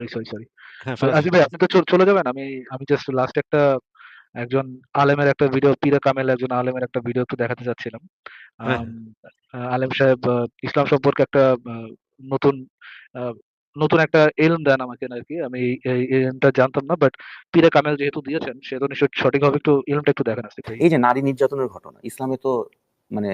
Sorry, sorry. হ্যাঁ, তো আসিফ ভাই আপনি তো চ চলে যাবেন। আমি আমি জাস্ট লাস্ট একটা একজন আলেমের একটা ভিডিও পীরে কামেল একজন আলেমের একটা ভিডিও একটু দেখাতে চাচ্ছিলাম। হ্যাঁ, আম আ আলেম সাহেব ইসলাম সম্পর্কে একটা নতুন নতুন একটা ইলম দেন আমাকে আরকি। আমি এই এই ইলমটা জানতাম না। বাট পীরে কামেল যেহেতু দিয়েছেন সেহেতু নিশ্চয়ই সঠিকভাবে একটু ইলমটা একটু দেখান আসিফ ভাই। এই যে নারী নির্যাতনের ঘটনা, ইসলামে তো মানে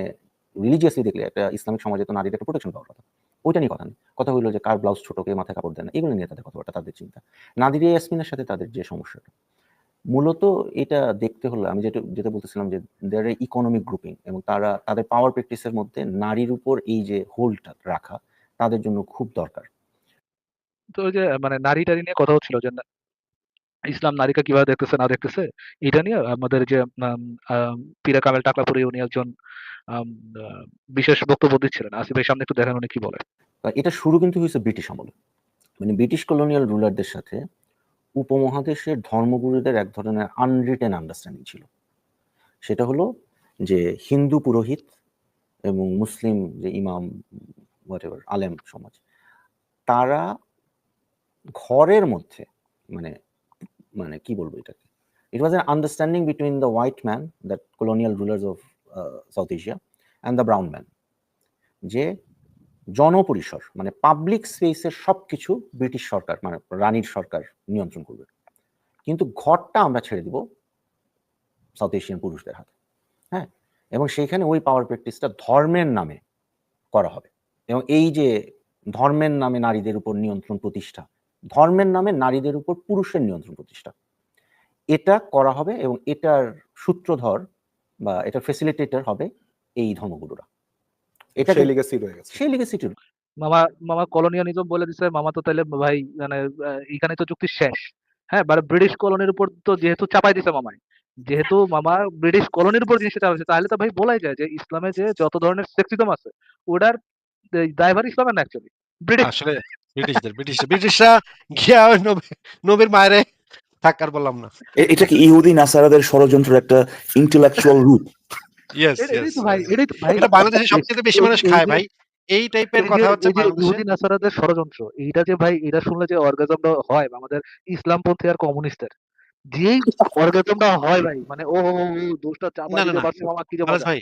রিলিজিয়াসলি দেখলে একটা ইসলামিক সমাজে তো নারীদের একটা প্রোটেকশন পাওয়ার কথা। ওইটা নিয়ে কথা নেই। কথা হইল যে কার ব্লাউজ ছোট, কে মাথায় কাপড় দেয় না। এগুলো নিয়ে তাদের কথাবার্তা, তাদের চিন্তা। নাদিরা ইয়াসমিনের সাথে তাদের যে সমস্যাটা, মূলত এটা দেখতে হলো আমি যেটা যেটা বলতেছিলাম যে দেয়ার এ ইকোনমিক গ্রুপিং এবং তারা তাদের পাওয়ার প্র্যাকটিসের মধ্যে নারীর উপর এই যে হোল্ডটা রাখা তাদের জন্য খুব দরকার। তো যে মানে নারী টারি নিয়ে কথা হচ্ছিল যে ইসলাম নারীকে কীভাবে দেখতেছে, না দেখতেছে, এটা নিয়ে আমাদের যে আম কামেল টাকলাপুরি উনি একজন বিশেষ বক্তব্য দিচ্ছিলেন। আসিফ ভাই সামনে একটু দেখান উনি কি বলে। এটা শুরু কিন্তু হয়েছে ব্রিটিশ আমলে। মানে ব্রিটিশ কলোনিয়াল রুলারদের সাথে উপমহাদেশের ধর্মগুরুদের এক ধরনের আনরিটেন আন্ডারস্ট্যান্ডিং ছিল। সেটা হলো যে হিন্দু পুরোহিত এবং মুসলিম যে ইমাম আলেম সমাজ, তারা ঘরের মধ্যে মানে মানে কি বলব এটাকে? Was an understanding between the white man, the colonial rulers of uh, South Asia, and the brown man. যে জনপরিসর মানে পাবলিক স্পেসের সবকিছু ব্রিটিশ সরকার মানে রানীর সরকার নিয়ন্ত্রণ করবে কিন্তু ঘরটা আমরা ছেড়ে দিব সাউথ এশিয়ান পুরুষদের হাতে হ্যাঁ এবং সেইখানে ওই পাওয়ার প্র্যাকটিসটা ধর্মের নামে করা হবে এবং এই যে ধর্মের নামে নারীদের উপর নিয়ন্ত্রণ প্রতিষ্ঠা ধর্মের নামে নারীদের উপর পুরুষের নিয়ন্ত্রণ প্রতিষ্ঠা এটা করা হবে এবং এটার সূত্রধর বা এটার ফেসিলিটেটর হবে এই ধর্মগুরুরা এটা সেই লিগেসি রয়ে গেছে সেই লিগেসিটি মামা মামা কলোনিয়ালিজম বলে দিছে মামা তো তাইলে ভাই মানে এখানে তো চুক্তি শেষ। হ্যাঁ, মানে ব্রিটিশ কলোনির উপর তো যেহেতু চাপাই দিছে মামাই। যেহেতু মামা ব্রিটিশ কলোনির উপর জিনিসটা চাপাইছে তাহলে তো ভাই বলাই যায় যে ইসলামে যে যত ধরনের সেক্সিজম আছে ওটার দায়ভার ইসলামের না অ্যাকচুয়ালি। ব্রিটিশ আসলে ব্রিটিশদের ব্রিটিশ ব্রিটিশরা গিয়া নবীর মায়েরে থাক আর বললাম না। এটা কি ইহুদি নাসারাদের ষড়যন্ত্রের একটা ইন্টেলেকচুয়াল রূপ ইয়েস, এটা- এটাই ভাই ভাই এটা বাংলাদেশে সবচেয়ে বেশি মানুষ খায় ভাই। এই টাইপের কথা হচ্ছে যে ইহুদি নাসারাদের ষড়যন্ত্র এইটা যে ভাই এটা শুনলে যে অর্গাজমটা হয় আমাদের ইসলামপন্থী আর কমিউনিস্টের যেই অর্গাজমটা হয় ভাই মানে ও দোষটা চাপা না, না, দিতে না। পারছে কি যে মজা। ভাই,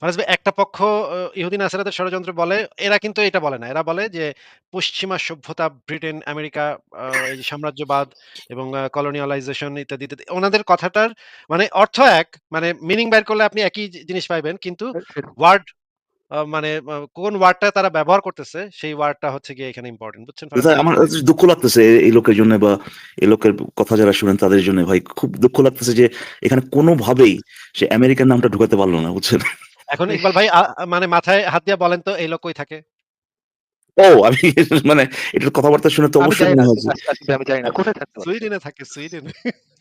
ভাই একটা পক্ষ ইহুদি নাসারাদের ষড়যন্ত্র বলে, এরা কিন্তু এটা বলে না। এরা বলে যে পশ্চিমা সভ্যতা, ব্রিটেন, আমেরিকা এই যে সাম্রাজ্যবাদ এবং কলোনিয়ালাইজেশন ইত্যাদি, ইত্যাদি। ওনাদের কথাটার মানে অর্থ এক, মানে মিনিং বের করলে আপনি একই জিনিস পাইবেন। কিন্তু ওয়ার্ড আ মানে কোন ওয়ার্ডটা তারা ব্যবহার করতেছে সেই ওয়ার্ডটা হচ্ছে গিয়ে এখানে ইম্পোর্টেন্ট। বুঝছেন ভাই? আমার দুঃখ লাগতেছে এই লোকের জন্য বা এই লোকের কথা যারা শুনেন তাদের জন্য ভাই খুব দুঃখ লাগতেছে যে এখানে কোনোভাবেই সে আমেরিকান নামটা ঢুকাতে পারল না বুঝছেন এখন ইকবাল ভাই মানে মাথায় হাত দিয়ে বলেন তো এই লোক কই থাকে? ও আমি মানে এটার কথাবার্তা শুনে তো অবশ্যই মনে না হয় আমি জানি না কোথায়? সুইডেনে থাকে, সুইডেনে।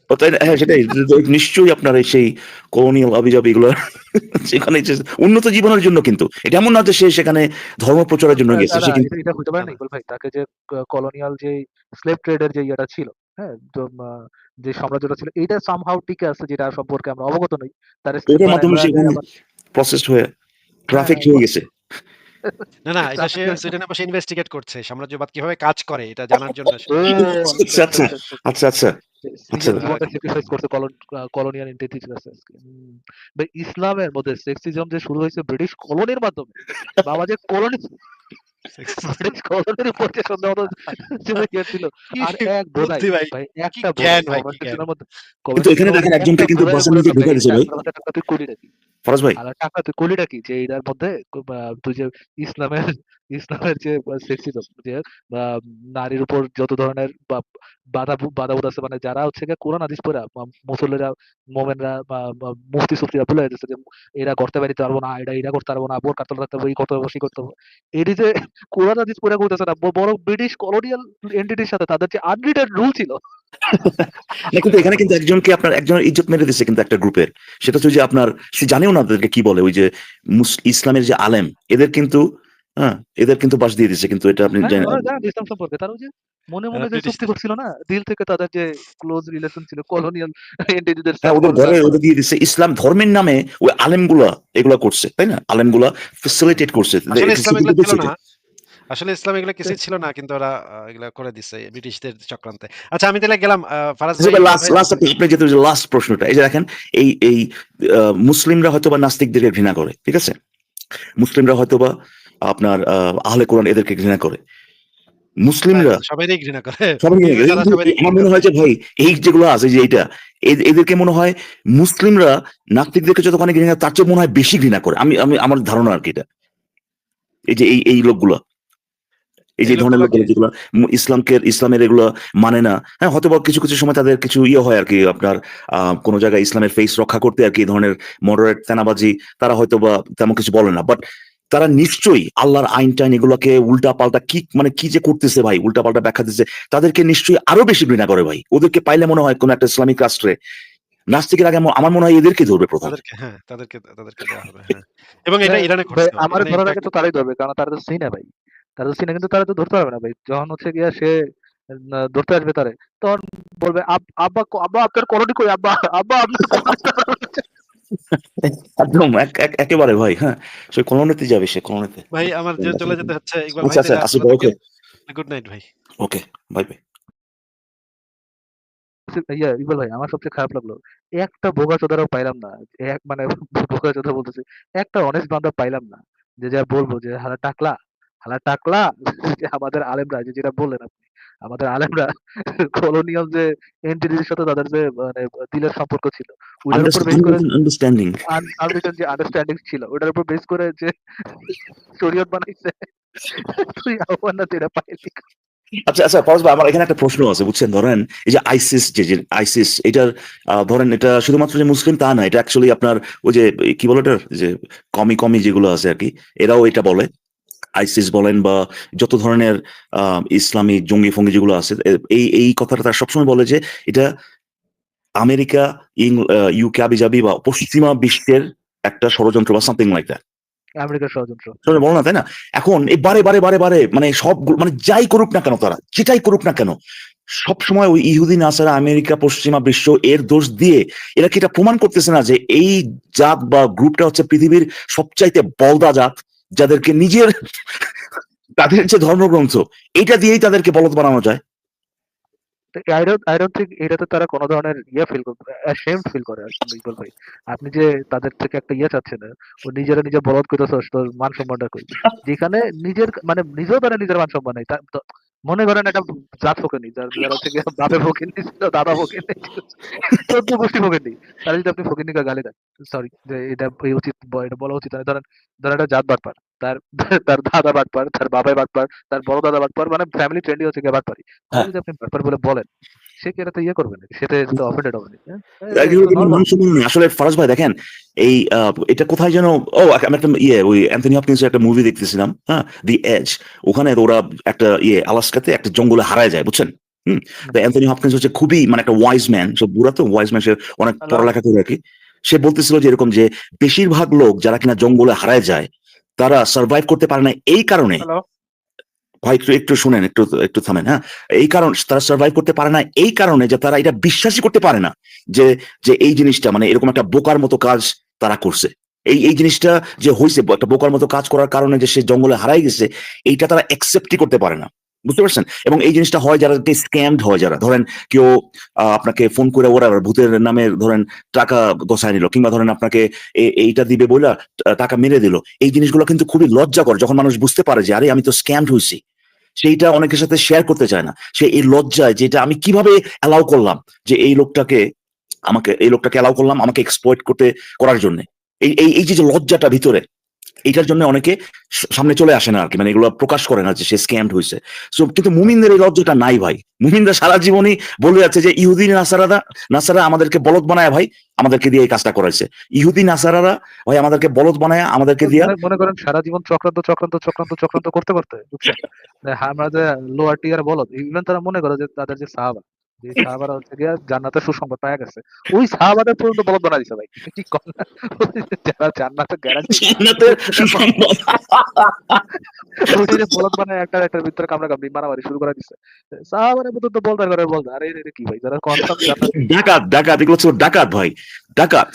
ও তাই হ্যাঁ সেটাই নিশ্চয়ই আপনার এই সেই কলোনিয়াল আবিজাবি এগুলো সেখানে উন্নত জীবনের জন্য কিন্তু এটা এমন না যে সে সেখানে ধর্ম প্রচারের জন্য গেছে সে কিন্তু এটা এটা হইতে পারে না। ইকবাল ভাই তাকে যে কলোনিয়াল যে স্লেভ ট্রেডের যে ইয়েটা ছিল হ্যাঁ যে সাম্রাজ্যটা ছিল এইটা সামহাউ টিকে আছে যেটা সম্পর্কে আমরা অবগত নই। তার মাধ্যমে প্রসেসড হয়ে ট্রাফিক হ্যাঁ, হয়ে গেছে না, না, এটা সে সেটা না বসে ইনভেস্টিগেট করছে। সাম্রাজ্যবাদ কীভাবে কাজ করে এটা জানার জন্য আচ্ছা আচ্ছা আচ্ছা আচ্ছা আচ্ছা কলোনিয়াল। ভাই ইসলামের মধ্যে সেক্সিজম যে শুরু হয়েছে ব্রিটিশ কলোনির মাধ্যমে বাবা যে কলোনি ব্রিটিশ উপর যে সন্দেহ ছিল আর এক বোধাই ভাই, ভাই একটা জ্ঞান ভাই, কি জ্ঞান। কনভারসেশনের মধ্যে কিন্তু এখানে দেখেন একজনকে কিন্তু বাসের নিচে ঢুকে দিছে ভাই। টাকা তুই কলিটা কি ফরাজ ভাই। আর টাকা তুই কলিটা কি যে এটার মধ্যে তুই যে ইসলামের ইসলামের যে সেক্সিজম যে নারীর উপর যত ধরনের বা বাধা বাধাবোধ আছে। মানে যারা হচ্ছে গিয়ে কোরআন, হাদিস পড়া মুসল্লিরা, মোমেনরা বা মুফতি, সুফতিরা বলে দিচ্ছে যে, এরা করতে পারিতে পারব না এটা এরা করতে পারব না, বোর কাতল রাখতে হবে, এই করতে করতে হবে। এটি যে কোরআন, হাদিস পড়া করতেছে না, ব- বরং ব্রিটিশ কলোনিয়াল এন্টিটির সাথে তাদের যে আনরিটেড রুল ছিল। কিন্তু এখানে কিন্তু একজনকে আপনার, একজনের ইজ্জত মেরে দিচ্ছে কিন্তু একটা গ্রুপের সেটা হচ্ছে যে আপনার, সে জানেও না তাদেরকে কি বলে, ওই যে ইসলামের যে আলেম, এদের কিন্তু হ্যাঁ এদের কিন্তু বাস দিয়ে দিচ্ছে কিন্তু এটা আপনি হ্যাঁ জানেন ইসলাম সম্পর্কে তারা যে মনে মনে যে চুক্তি করছিল না দিল থেকে তাদের যে ক্লোজ রিলেশন ছিল কলোনিয়াল এন্টিটিদের হ্যাঁ ওদের ঘরে ওদের দিয়ে দিচ্ছে ইসলাম ধর্মের নামে ওই আলেমগুলা এগুলা করছে তাই না? আলেমগুলা ফেসিলিটেট করছে আসলে ইসলাম এগুলো ছিল না। আসলে ইসলাম এগুলো কিছুই ছিল না কিন্তু ওরা এগুলা করে দিছে ব্রিটিশদের চক্রান্তে। আচ্ছা আমি তাহলে গেলাম ফারাজ লাস্ট লাস্ট আপনি যেহেতু লাস্ট প্রশ্নটা এই যে দেখেন এই এই আহ, মুসলিমরা হয়তো বা নাস্তিকদেরকে ঘৃণা করে ঠিক আছে? মুসলিমরা হয়তো বা আপনার আহ, আহলে কোরআন এদেরকে ঘৃণা করে। মুসলিমরা করে। সবাই ঘৃণা করে। আমার মনে হয় যে ভাই এই যেগুলো আছে যে এইটা এদেরকে মনে হয় মুসলিমরা নাস্তিকদেরকে যতখানি ঘৃণা তার চেয়ে মনে হয় বেশি ঘৃণা করে। আমি আমি আমার ধারণা আর কি এটা। এই যে এই এই লোকগুলো এই যে ধরনের লোকগুলো যেগুলো ইসলামকে ইসলামের এগুলো মানে না। হ্যাঁ হয়তো কিছু কিছু সময় তাদের কিছু ইয়ে হয় আর কি আপনার আহ কোনো জায়গায় ইসলামের ফেস রক্ষা করতে আর কি এই ধরনের মডারেট তেনাবাজি তারা হয়তো বা তেমন কিছু বলে না। বাট তারা নিশ্চয়ই আল্লাহর আইন টাইন এগুলোকে উল্টা পাল্টা কি মানে কি যে করতেছে ভাই উল্টা পাল্টা ব্যাখ্যা দিচ্ছে তাদেরকে নিশ্চয়ই আরও বেশি ঘৃণা করে ভাই ওদেরকে পাইলে মনে হয় কোন একটা ইসলামিক রাষ্ট্রে নাস্তিকের আগে আমার- মনে হয় এদেরকে ধরবে প্রথম হ্যাঁ, তাদেরকে তাদেরকে দেওয়া হবে। হ্যাঁ। এবং এটা ইরানে ভাই, আমার ধরার আগে তো তারাই ধরবে কারণ তারা তো চিনে ভাই তারা তো চিনে কিন্তু তারা তো ধরতে পারবে না ভাই যখন হচ্ছে গিয়া সে ধরতে আসবে তারে তখন বলবে আব্বা আব্বা আপনার করণী কই আব্বা আব্বা আপনার করণী?" একদম এক- এক- একেবারে ভাই হ্যাঁ। সে কলোনিতে যাবে সে কলোনিতে। ভাই আমার যে চলে যেতে হচ্ছে ইকবাল আচ্ছা ভাই আচ্ছা ওকে। গুড নাইট ভাই। Okay bye bye. Yeah Iqbal ভাই আমার সবচেয়ে খারাপ লাগল একটা বোকা চোদারও পাইলাম না এক মানে বোকা চোদা বলতেছি একটা অনেস্ট বান্দা পাইলাম না যে যা বলব যে হালা টাকলা হালা টাকলা আমাদের আলেমরা যে যেটা বললেন আপনি। আমাদের আলেমরা কলোনিয়াল যে এন্টিটির সাথে তাদের যে মানে দিলের সম্পর্ক ছিল ওটার উপর বেস করে আন্ডারস্ট্যান্ডিং যে আন্ডারস্ট্যান্ডিং ছিল ওটার উপর বেস করে যে শরীয়ত বানাইছে তুই আহ্বান না তেরা পাইলি আচ্ছা আচ্ছা ফরজ ভাই আমার এখানে একটা প্রশ্ন আছে বুঝছেন? ধরেন এই যে আইসিস যে যে আইসিস এটার ধরেন এটা শুধুমাত্র যে মুসলিম তা না এটা অ্যাকচুয়ালি আপনার ওই যে কি বলে এটার যে কমি কমি যেগুলো আছে আর কি এরাও এটা বলে। আইসিস বলেন বা যত ধরনের আহ, ইসলামী জঙ্গি ফঙ্গি যেগুলো আছে এই এই কথাটা তারা সবসময় বলে যে এটা আমেরিকা ইউকে আবিজাবি বা পশ্চিমা বিশ্বের একটা ষড়যন্ত্র বা সামথিং লাইক দ্যাট আমেরিকার ষড়যন্ত্র। বলো না তাই না? এখন এই বারে বারে বারে বারে মানে সব মানে যাই করুক না কেন তারা যেটাই করুক না কেন সব সময় ওই ইহুদি নাসারা আমেরিকা পশ্চিমা বিশ্ব এর দোষ দিয়ে এরা কি এটা প্রমাণ করতেছে না যে এই জাত বা গ্রুপটা হচ্ছে পৃথিবীর সবচাইতে বলদা জাত? যাদেরকে নিজের, তাদের যে ধর্মগ্রন্থ, এটা দিয়েই তাদেরকে বলত বানানো যায়। এটাতে তারা কোনো ধরনের ইয়ে ফিল অ্যাশেমড ফিল করে আপনি যে তাদের থেকে একটা ইয়ে চাচ্ছেন ও নিজেরা নিজে বলদ মান সম্মানটা যেখানে নিজের মানে নিজেও তারা নিজের মান সম্মান নাই মনে করেন একটা জাত ফোকেনি যার যারা থেকে বাপে ফোকেনি ছিল দাদা ফোকেনি চোদ্দ গোষ্ঠী ফোকেনি। তাহলে যদি আপনি ফোকেনিকে গালি দেন সরি যে এটা এই উচিত এটা বলা উচিত ধরেন ধরেন একটা জাত বাটপার তার তার দাদা বাটপার তার বাবাই বাটপার তার বড় দাদা বাটপার মানে ফ্যামিলি ট্রেন্ডই হচ্ছে কে বাটপারি হ্যাঁ। যদি আপনি বাটপার বলে বলেন সে কি এটাতে ইয়ে করবে নাকি? সেটা তো অফেন্ডেড হবে হ্যাঁ? আসলে ফরাজ ভাই দেখেন এই এটা কোথায় যেন ও আমি একটা ইয়ে ওই অ্যান্থনি হপকিন্সের একটা মুভি দেখতেছিলাম হ্যাঁ দি এজ ওখানে ওরা একটা ইয়ে আলাস্কাতে একটা জঙ্গলে হারায় যায় বুঝছেন? হুম? তো অ্যান্থনি হপকিন্স হচ্ছে খুবই মানে একটা ওয়াইজ ম্যান সব বুড়া তো ওয়াইজ ম্যান সে অনেক? পড়ালেখা করে আর কি। সে বলতেছিল যে এরকম যে বেশিরভাগ লোক যারা কিনা জঙ্গলে হারায় যায় তারা সার্ভাইভ করতে পারে না এই কারণে। ভাই, একটু একটু শুনেন, একটু একটু থামেন হ্যাঁ? এই কারণ তারা সার্ভাইভ করতে পারে না, এই কারণে যে তারা এটা বিশ্বাসই করতে পারে না যে যে এই জিনিসটা মানে এরকম একটা বোকার মতো কাজ তারা করছে। এই এই জিনিসটা যে হয়েছে একটা বোকার মতো কাজ করার কারণে যে সে জঙ্গলে হারাই গেছে, এইটা তারা অ্যাকসেপ্টই করতে পারে না। বুঝতে পারছেন? এবং এই জিনিসটা হয় যারা স্ক্যামড হয় যারা, ধরেন কেউ আপনাকে ফোন করে ওরা ভূতের নামে ধরেন টাকা গসায় নিল, কিংবা ধরেন আপনাকে এইটা দিবে বইলা টা- টাকা মেরে দিল, এই জিনিসগুলো কিন্তু খুবই লজ্জাকর, যখন মানুষ বুঝতে পারে যে, আরে, আমি তো স্ক্যামড হয়েছি সেইটা অনেকের সাথে শেয়ার করতে চায় না। সে এই লজ্জায় যেটা আমি কীভাবে অ্যালাউ করলাম, যে এই লোকটাকে আমাকে, এই লোকটাকে অ্যালাউ করলাম আমাকে এক্সপ্লয়েট করতে, করার জন্য। এই এই যে লজ্জাটা ভিতরে এইটার জন্য অনেকে সামনে চলে আসে না আর কি মানে এগুলো প্রকাশ করে না যে সে স্ক্যামড হয়েছে। সো কিন্তু মুমিনদের এই লজ্জাটা নাই ভাই। মুমিনরা সারা জীবনই বলে যাচ্ছে যে ইহুদি নাসারারা নাসারা আমাদেরকে বলদ বানায় ভাই আমাদেরকে দিয়ে এই কাজটা করাইছে। ইহুদি নাসারারা ভাই আমাদেরকে বলদ বানায় আমাদেরকে দিয়ে মনে- করেন সারা জীবন চক্রান্ত চক্রান্ত চক্রান্ত চক্রান্ত করতে করতে আমরা যে লোয়ার টিয়ার বলদ ইভেন তারা মনে করে যে তাদের যে সাহাবা যে সাহাবারা হচ্ছে গিয়া জান্নাতে সুসংবাদ পাওয়া গেছে। ওই সাহাবাদের পর্যন্ত বলদ বানা দিছে ভাই। না? যারা জান্নাতে গ্যারান্টি জান্নাতের সুসংবাদ। ওইটা বলদ বানায় একটা একটার ভিতরে কামড়া কামড়ি মারামারি শুরু করে দিছে। সাহাবাদের পর্যন্ত বলদার করে বলদ। আরে এটা কি ভাই? যারা কনফার্ম ডাকাত ডাকাত এগুলো হচ্ছে ডাকাত ভাই। ডাকাত।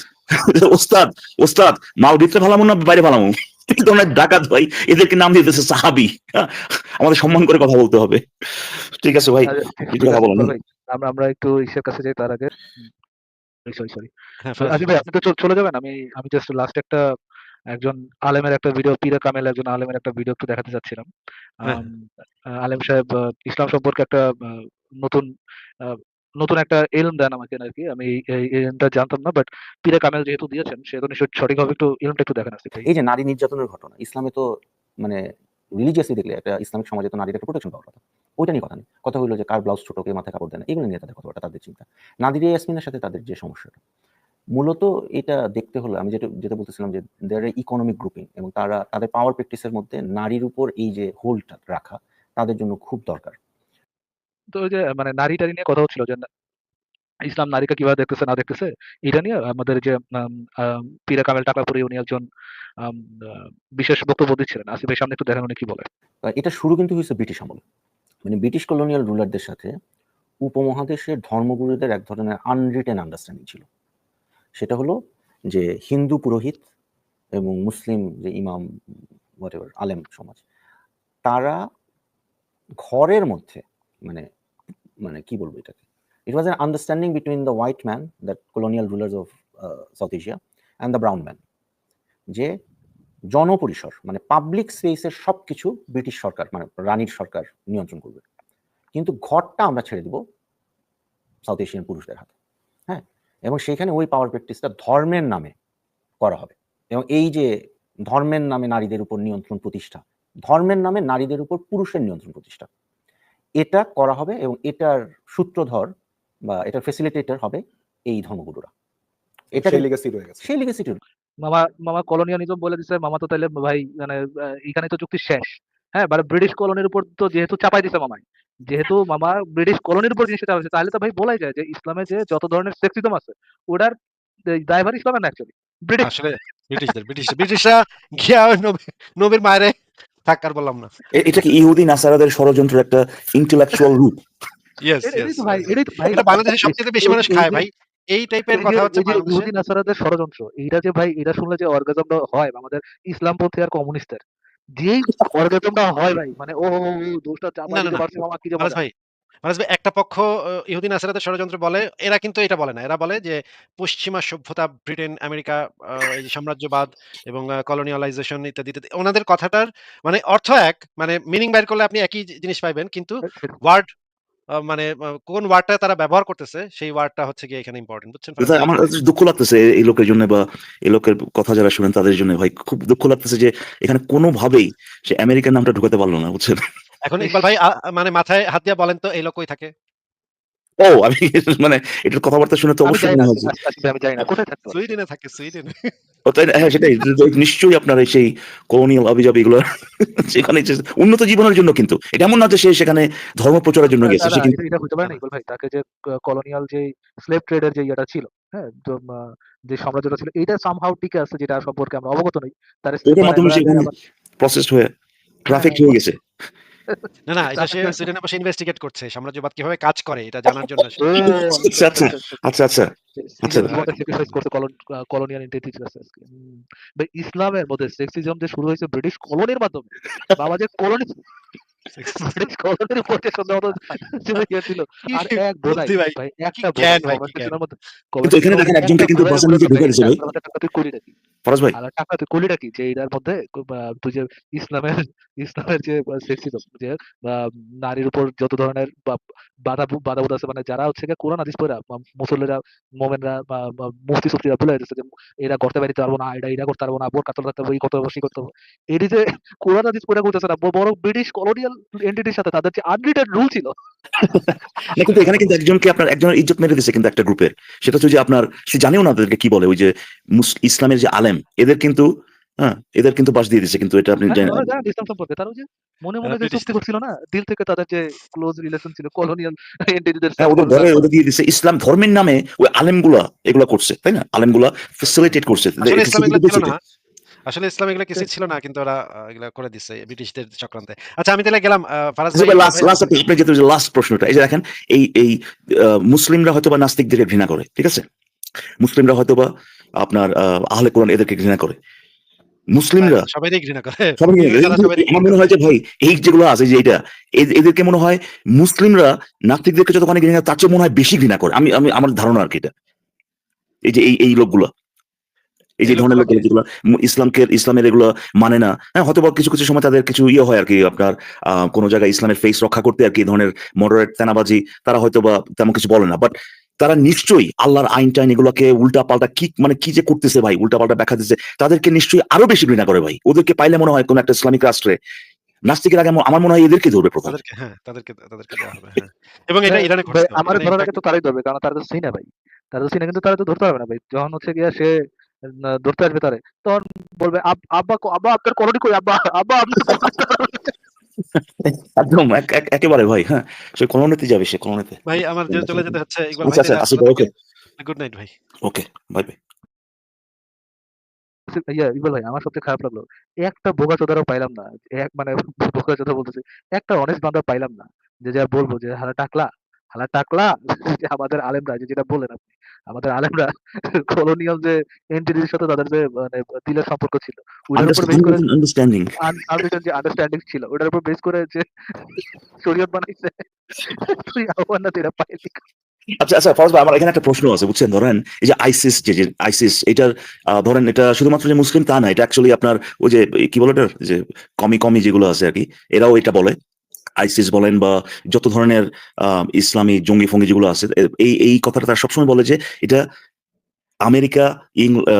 ওস্তাদ ওস্তাদ মাল ভিতরে ভালামো না বাইরে ভালামো এই ধরনের ডাকাত ভাই এদেরকে নাম দিতেছে সাহাবি। হ্যাঁ, আমাদের সম্মান করে কথা বলতে হবে। ঠিক আছে ভাই কথা। ভাই, আমরা আমরা একটু ইসের কাছে যাই তার আগে। সরি সরি হ্যাঁ, আসিফ ভাই আপনি তো চলে যাবেন। আমি আমি জাস্ট লাস্ট একটা একজন আলেমের একটা ভিডিও পীরে কামেল একজন আলেমের একটা ভিডিও একটু দেখাতে চাচ্ছিলাম। হ্যাঁ। আহ, আলেম সাহেব ইসলাম সম্পর্কে একটা নতুন আহ, নতুন একটা এলম দেন আমাকে আর কি? আমি এলমটা জানতাম না বাট পীরে কামেল যেহেতু দিয়েছেন সেহেতু নিশ্চয়ই সঠিকভাবে একটু এলমটা একটু দেখেন ভাই এই যে নারী নির্যাতনের ঘটনা ইসলামে তো মানে রিলিজিয়াসলি দেখলে একটা ইসলামিক সমাজে তো নারীর একটা প্রোটেকশন পাওয়ার কথা। ওইটা নিয়ে কথা নেই। কথা হলো যে কার ব্লাউজ ছোট, কে মাথায় কাপড় দেয় না, এগুলো নিয়ে তাদের কথাবার্তা, তাদের চিন্তা। নাদিরিয়া ইয়াসমিনের সাথে তাদের যে সমস্যাটা, মূলত এটা দেখতে হলো, আমি যেটা যেটা বলতেছিলাম যে দেয়ার ইকোনমিক গ্রুপিং এবং তারা, তাদের পাওয়ার প্র্যাকটিসের মধ্যে নারীর উপর এই যে হোল্ডটা রাখা, তাদের জন্য খুব দরকার। তো যে মানে নারী টারি নিয়ে কথা হচ্ছিল যে ইসলাম নারীকে কীভাবে দেখতেছে, না দেখতেছে, এটা নিয়ে আমাদের যে পীরে কামেল টাকাপুরি উনি একজন বিশেষ বক্তব্য দিচ্ছিলেন। আসিফ ভাই, সামনে একটু দেখেন উনি কি বলে এটা শুরু কিন্তু হয়েছে ব্রিটিশ আমলে। মানে ব্রিটিশ কলোনিয়াল রুলারদের সাথে উপমহাদেশের ধর্মগুরুদের এক ধরনের আনরিটেন আন্ডারস্ট্যান্ডিং ছিল। সেটা হলো যে হিন্দু পুরোহিত এবং মুসলিম যে ইমাম হোয়াট আলেম সমাজ, তারা ঘরের মধ্যে মানে মানে কি বলব এটাকে? It was an understanding between the white man that colonial rulers of South Asia and the brown man যে জনপরিসর মানে পাবলিক স্পেসের সব কিছু ব্রিটিশ সরকার মানে রানীর সরকার নিয়ন্ত্রণ করবে। কিন্তু ঘরটা আমরা ছেড়ে দিব সাউথ এশিয়ান পুরুষদের হাতে হ্যাঁ? এবং সেখানে ওই পাওয়ার প্র্যাকটিসটা ধর্মের নামে করা হবে। এবং এই যে ধর্মের নামে নারীদের উপর নিয়ন্ত্রণ প্রতিষ্ঠা, ধর্মের নামে নারীদের উপর পুরুষের নিয়ন্ত্রণ প্রতিষ্ঠা, এটা করা হবে এবং এটার সূত্রধর বা এটার ফেসিলিটেটর হবে এই ধর্মগুরুরা। এটা সেই লেগেসি রয়ে গেছে। সেই লিগেসিটি মামা মামা কলোনিয়ালিজম বলে দিছে মামা তো তাহলে ভাই মানে এখানে তো চুক্তি শেষ। হ্যাঁ মানে ব্রিটিশ কলোনির উপর তো যেহেতু চাপাই দিছে মামাই যেহেতু মামা ব্রিটিশ কলোনির উপর জিনিসটা চাপাইছে তাহলে তো ভাই বলাই যায় যে ইসলামে যে যত ধরনের সেক্সিজম আছে ওটার দায়ভার ইসলামের না অ্যাকচুয়ালি ব্রিটিশ আসলে ব্রিটিশদের ব্রিটিশ ব্রিটিশরা গিয়া নবীর মায়েরে থাক আর বললাম না। এটা কি ইহুদি নাসারাদের ষড়যন্ত্রের একটা ইন্টেলেকচুয়াল রূপ ইয়েস ইয়েস ভাই এটাই তো ভাই। এটা বাংলাদেশে সবচেয়ে বেশি মানুষ এই- এই খায় ভাই। এই টাইপের কথা হচ্ছে এই যে বাংলাদেশে ইহুদি নাসারাদের ষড়যন্ত্র এইটা যে ভাই এটা শুনলে যে অর্গাজমটা হয় আমাদের ইসলামপন্থী আর কমিউনিস্টের যেই অর্গাজমটা হয় ভাই মানে ও ও, ও, দোষটা চাপা না, না, দিতে পারছে মামা কি যে মারাজ মজা। ভাই একটা পক্ষ আহ, ইহুদি নাসারাদের ষড়যন্ত্র বলে এরা কিন্তু এটা বলে না। এরা বলে যে পশ্চিমা সভ্যতা ব্রিটেন আমেরিকা সাম্রাজ্যবাদ এবং কলোনিয়ালাইজেশন ইত্যাদি ওনাদের কথাটার মানে অর্থ এক মানে মিনিং বাইর করলে আপনি একই জিনিস পাইবেন কিন্তু ওয়ার্ড মানে কোন ওয়ার্ডটা তারা ব্যবহার করতেছে সেই ওয়ার্ডটা হচ্ছে গিয়ে এখানে ইম্পর্টেন্ট বুঝছেন? ফারাজ আমার দুঃখ লাগতেছে এই লোকের জন্য বা এই লোকের কথা যারা শুনেন তাদের জন্য। ভাই খুব দুঃখ লাগতেছে যে এখানে কোনোভাবেই সে আমেরিকার নামটা ঢুকাতে পারল না বুঝছেন? এখন ইকবাল ভাই মানে মাথায় হাত দিয়ে বলেন তো এই লোকই থাকে? ও আমি মানে এটার কথাবার্তা শুনে তো অবশ্যই মনে আসলে আমি জানি না কোথায় থাকতে সুইডেনে থাকে সুইডেনে। ও তাই হ্যাঁ সেটাই। নিশ্চয়ই আপনার এই সেই কলোনিয়াল আবিজাবি এগুলো সেখানে উন্নত জীবনের জন্য কিন্তু। এটা এমন না যে সে সেখানে ধর্ম প্রচারের জন্য গেছে সে কিন্তু এটা- হতে পারে না ভাই। তাকে যে কলোনিয়াল যে স্লেভ ট্রেডের যে ইয়েটা ছিল হ্যাঁ তো, যে সাম্রাজ্যটা ছিল এটা সামহাউ টিকে আছে যেটা সম্পর্কে আমরা অবগত নই। তার মাধ্যমে সেখানে প্রসেস হয়ে ট্রাফিক হ্যাঁ, হয়ে গেছে। না না এটা সে তাকে- সুইডেনে বসে ইনভেস্টিগেট করছে সাম্রাজ্যবাদ কীভাবে কাজ করে এটা জানার জন্য আচ্ছা, আচ্ছা। আচ্ছা আচ্ছা আচ্ছা। কলোনিয়াল ইসলামের মধ্যে সেক্সিজম যে শুরু হয়েছে ব্রিটিশ কলোনির মাধ্যমে বাবা যে কলোনি কিন্তু ফরাজ ভাই। আর টাকা কলিটা কি যে এটার মধ্যে তুই যে ইসলামের ইসলামের যে সেক্সিজম যে নারীর উপর যত ধরনের বাধা বাধা বুধ আছে মানে যারা হচ্ছে কোরআন হাদিস পড়া মুসল্লিরা মোমেনরা মুফতি সুফতিরা বলে দিচ্ছে যে এরা করতে পারিতে পারব না এটা এটা করতে পারব না বোর কাতল এই করতে হবে সেই করতে হবে। এটি যে কোরআন হাদিস পড়া করতেছে না বড় ব্রিটিশ কলোনিয়াল এন্টিটির সাথে তাদের যে রুল ছিল। না কিন্তু এখানে কিন্তু একজনকে আপনার একজনের ইজ্জত মেরে দিচ্ছে কিন্তু একটা গ্রুপের সেটা হচ্ছে যে আপনার সে জানেও না তাদেরকে কি বলে ওই যে ইসলামের যে আলেম এদের কিন্তু হ্যাঁ এদের কিন্তু বাস দিয়ে দিচ্ছে কিন্তু এটা আপনি হ্যাঁ, জানেন। ইসলাম সম্পর্কে যে মনে মনে হ্যাঁ, যে চুক্তি করছিল না দিল থেকে তাদের যে ক্লোজ রিলেশন ছিল কলোনিয়াল এন্টিটিদের হ্যাঁ ওদের ধরে ওদের দিয়ে দিচ্ছে ইসলাম ধর্মের নামে ওই আলেমগুলা এগুলা করছে তাই না? আলেমগুলা ফেসিলিটেট করছে আসলে ইসলাম এগুলো না। আসলে ইসলাম এগুলো কিছু ছিল না কিন্তু ওরা এগুলো করে দিচ্ছে ব্রিটিশদের চক্রান্তে। আচ্ছা আমি তাহলে গেলাম ফারাজ ভাই লাস্ট লাস্ট আপনি যেহেতু লাস্ট প্রশ্নটা এই যে দেখেন এই এই আহ, মুসলিমরা হয়তো বা নাস্তিকদেরকে ঘৃণা করে ঠিক আছে? মুসলিমরা হয়তো বা আপনার আহ, আহলে কোরআন এদেরকে ঘৃণা করে। মুসলিমরা করে। সবাই ঘৃণা করে। আমার মনে হয় যে ভাই এই যেগুলো আছে যে এটা এদেরকে মনে হয় মুসলিমরা নাস্তিকদেরকে যতখানি ঘৃণা তার চেয়ে মনে হয় বেশি ঘৃণা করে। আমি আমি আমার ধারণা আর কি এটা। এই যে এই এই লোকগুলো এই যে ধরনের লোকগুলো লোকগুলো যেগুলো ইসলামকে ইসলামের এগুলো মানে না। হ্যাঁ হয়তো কিছু কিছু সময় তাদের কিছু ইয়ে হয় আর কি আপনার আহ, কোনো জায়গায় ইসলামের ফেস রক্ষা করতে আর কি ধরনের মডারেট তেনাবাজি তারা হয়তো বা তেমন কিছু বলে না। বাট তারা নিশ্চয়ই আল্লাহর আইন টাইন এগুলোকে উল্টা পাল্টা কি মানে কি যে করতেছে ভাই উল্টা পাল্টা ব্যাখ্যা দিচ্ছে। তাদেরকে নিশ্চয়ই আরও বেশি ঘৃণা করে ভাই। ওদেরকে পাইলে মনে হয় কোন একটা ইসলামিক রাষ্ট্রে নাস্তিকের আগে আমার মনে হয় এদেরকে ধরবে প্রথম। হ্যাঁ তাদেরকে তাদেরকে দেওয়া হবে হ্যাঁ। এবং এটা হ্যাঁ, ইরানে আমার ধরার আগে তো তারাই ধরবে কারণ তারা তো চিনে ভাই। তারা তো চিনে কিন্তু তারা তো ধরতে পারবে না ভাই। যখন হচ্ছে গিয়া সে ধরতে আসবে তারে তখন বলবে "আব- আব্বা আব্বা আপনার করণী কই? আব্বা আব্বা কই?" একদম এক- এক- একেবারে ভাই হ্যাঁ। সে কলোনিতে যাবে সে কলোনিতে। ভাই আমার যে চলে যেতে হচ্ছে ইকবাল আচ্ছা আচ্ছা ওকে। গুড নাইট ভাই। Okay bye bye yeah Iqbal ভাই আমার সবচেয়ে খারাপ লাগল একটা বোকা চোদারও পাইলাম না। এক মানে বোকা চোদা বলতেছে একটা অনেস্ট বান্দা পাইলাম না যে যা বলব যে হারা টাকলা। হালা টাকলা আমাদের আলেমরা যেটা বললেন আপনি আমাদের আলেমরা কলোনিয়াল যে এন্টিটির সাথে তাদের যে মানে দিলের সম্পর্ক ছিল ওটার উপর বেস করে আন্ডারস্ট্যান্ডিং যে আন্ডারস্ট্যান্ডিং ছিল ওটার উপর বেস করে যে শরীয়ত বানাইছে তুই আহ্বান না তেরা পাইলি আচ্ছা আচ্ছা ফরজ ভাই আমার এখানে একটা প্রশ্ন আছে বুঝছেন? ধরেন এই যে আইসিস যে আইসিস এটার ধরেন এটা শুধুমাত্র যে মুসলিম তা না এটা অ্যাকচুয়ালি আপনার ওই যে কি বলে এটা যে কমি কমি যেগুলো আছে আর কি এরাও এটা বলে। আইসিস বলেন বা যত ধরনের আহ, ইসলামী জঙ্গি ফঙ্গি যেগুলো আছে এই এই কথাটা তারা সবসময় বলে যে এটা আমেরিকা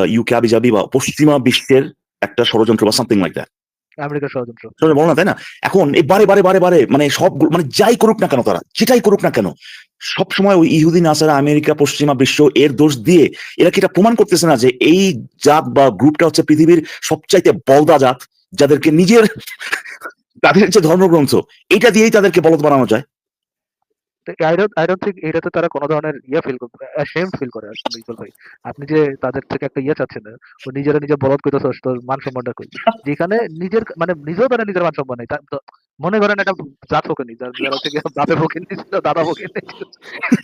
ইউকে আবিজাবি বা পশ্চিমা বিশ্বের একটা ষড়যন্ত্র বা সামথিং লাইক দ্যাট আমেরিকার ষড়যন্ত্র। বলো না তাই না? এখন এই বারে বারে বারে বারে মানে সব মানে যাই করুক না কেন তারা যেটাই করুক না কেন সব সময় ওই ইহুদি নাসারা আমেরিকা পশ্চিমা বিশ্ব এর দোষ দিয়ে এরা কি এটা প্রমাণ করতেছে না যে এই জাত বা গ্রুপটা হচ্ছে পৃথিবীর সবচাইতে বলদা জাত যাদেরকে নিজের তাদের যে ধর্মগ্রন্থ, এটা দিয়েই তাদেরকে বলদ বানানো যায়। আই ডোন্ট এটাতে তারা কোনো ধরনের ইয়ে ফিল অ্যাশেম ফিল করে আপনি যে তাদের থেকে একটা ইয়ে ও নিজেরা নিজে বলদ মান সম্মানটা যেখানে নিজের মানে নিজেও তারা নিজের মান সম্মান নেই। মনে করেন একটা জাত ফোকেনি যার হচ্ছে গিয়ে বাপে ফোকেনি ছিল দাদা ফোকেনি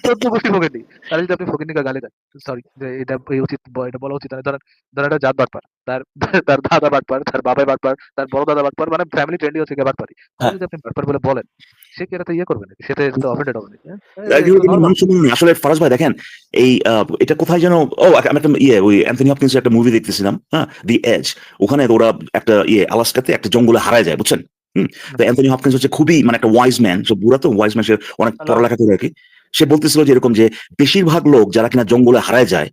চোদ্দ গোষ্ঠী ফোকেনি তারা যদি আপনি ফোকেনিকে গালি দেন সরি এটা এই উচিত এটা বলা উচিত না ধরেন ধরেন একটা জাত বাটপার তার তার দাদা বাটপার তার বাবাই বাটপার তার বড় দাদা বাটপার মানে ফ্যামিলি ট্রেন্ডই হচ্ছে গিয়ে বাটপারি হ্যাঁ। যদি আপনি বাটপার বলে বলেন সে কি এটাতে ইয়ে করবে নাকি সেটা তো অফেন্ডেড হবে নাকি হ্যাঁ? এটা। আসলে ফারাজ ভাই দেখেন এই এটা কোথায় যেন ও আমি একটা ইয়ে ওই অ্যান্থনি হপকিন্সের একটা মুভি দেখতেছিলাম হ্যাঁ দি এজ ওখানে ওরা একটা ইয়ে আলাস্কাতে একটা জঙ্গলে হারায় যায় বুঝছেন হুম তো অ্যান্থনি হপকিন্স হচ্ছে খুবই মানে একটা ওয়াইজ ম্যান সব বুড়া তো ওয়াইজ ম্যান সে অনেক পড়ালেখা করে আর কি। সে বলতেছিল যে এরকম যে বেশিরভাগ লোক যারা কিনা জঙ্গলে হারায় যায়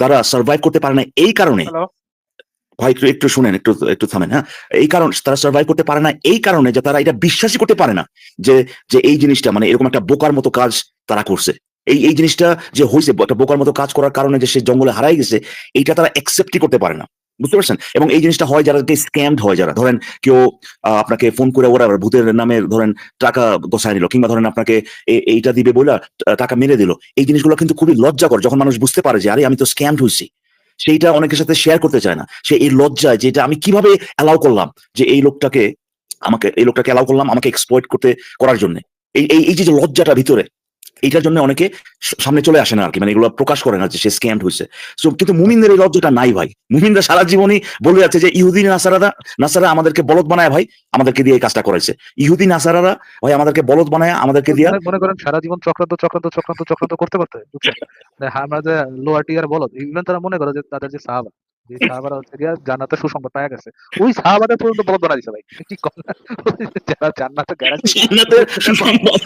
তারা সার্ভাইভ করতে পারে না এই কারণে। ভাই একটু একটু শুনেন একটু একটু থামেন হ্যাঁ? এই কারণ তারা সার্ভাইভ করতে পারে না এই কারণে যে তারা এটা বিশ্বাসই করতে পারে না যে যে এই জিনিসটা মানে এরকম একটা বোকার মতো কাজ তারা করছে। এই এই জিনিসটা যে হয়েছে একটা বোকার মতো কাজ করার কারণে যে সে জঙ্গলে হারাই গেছে এইটা তারা অ্যাকসেপ্টই করতে পারে না। বুঝতে পারছেন? এবং এই জিনিসটা হয় যারা স্ক্যামড হয় যারা। ধরেন কেউ আপনাকে ফোন করে ওরা ভূতের নামে ধরেন টাকা গসায় নিল কিংবা ধরেন আপনাকে এইটা দিবে বলে টাকা মেরে দিল। এই জিনিসগুলো কিন্তু খুবই লজ্জাকর যখন মানুষ বুঝতে পারে যে, আরে, আমি তো স্ক্যামড হয়েছি সেইটা অনেকের সাথে শেয়ার করতে চায় না। সে এই লজ্জায় যে, এটা আমি কীভাবে অ্যালাউ করলাম যে, এই লোকটাকে আমাকে, এই লোকটাকে অ্যালাউ করলাম আমাকে এক্সপ্লয়েট করতে, করার জন্য? এই এই যে লজ্জাটা ভিতরে এইটার জন্য অনেকে সামনে চলে আসে না আর কি। মানে এগুলো প্রকাশ করে না যে সে স্ক্যামড হয়েছে। সো কিন্তু মুমিনদের এই লজ্জাটা নাই ভাই। মুমিনরা সারা জীবনই বলে যাচ্ছে যে ইহুদি নাসারারা নাসারা আমাদেরকে বলদ বানায় ভাই আমাদেরকে দিয়ে এই কাজটা করাইছে। ইহুদি নাসারারা ভাই আমাদেরকে বলদ বানায় আমাদেরকে দিয়ে মনে- করেন সারা জীবন চক্রান্ত চক্রান্ত চক্রান্ত চক্রান্ত করতে করতে বুঝছেন? মানে আমরা যে লোয়ার টিয়ার বলদ ইভেন তারা মনে করে যে তাদের যে সাহাবা যে সাহাবারা হচ্ছে গিয়া জান্নাতে সুসংবাদ পাওয়া গেছে। ওই সাহাবাদের পর্যন্ত বলদ বানা দিছে ভাই। কি কম যারা জান্নাতে গ্যারান্টি জান্নাতের সুসংবাদ।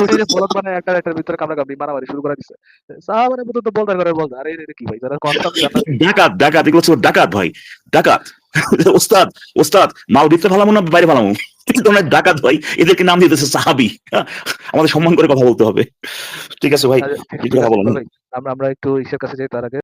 ওই যে বলদ বানায় একটা একটার ভিতরে কামড়া কামড়ি মারামারি শুরু করে দিছে। পর্যন্ত বলদার করে বলদ আরে কি ভাই যারা ডাকাত ডাকাত এগুলো ছিল ডাকাত ভাই। ডাকাত। ওস্তাদ ওস্তাদ মাল ভিতরে ভালামো না বাইরে ভালামো তোমরা ডাকাত ভাই এদেরকে নাম দিতেছে সাহাবি। আমাদের সম্মান করে কথা বলতে হবে। ঠিক আছে ভাই কথা বলেন? ভাই, আমরা আমরা একটু ঈশ্বর কাছে যাই তার আগে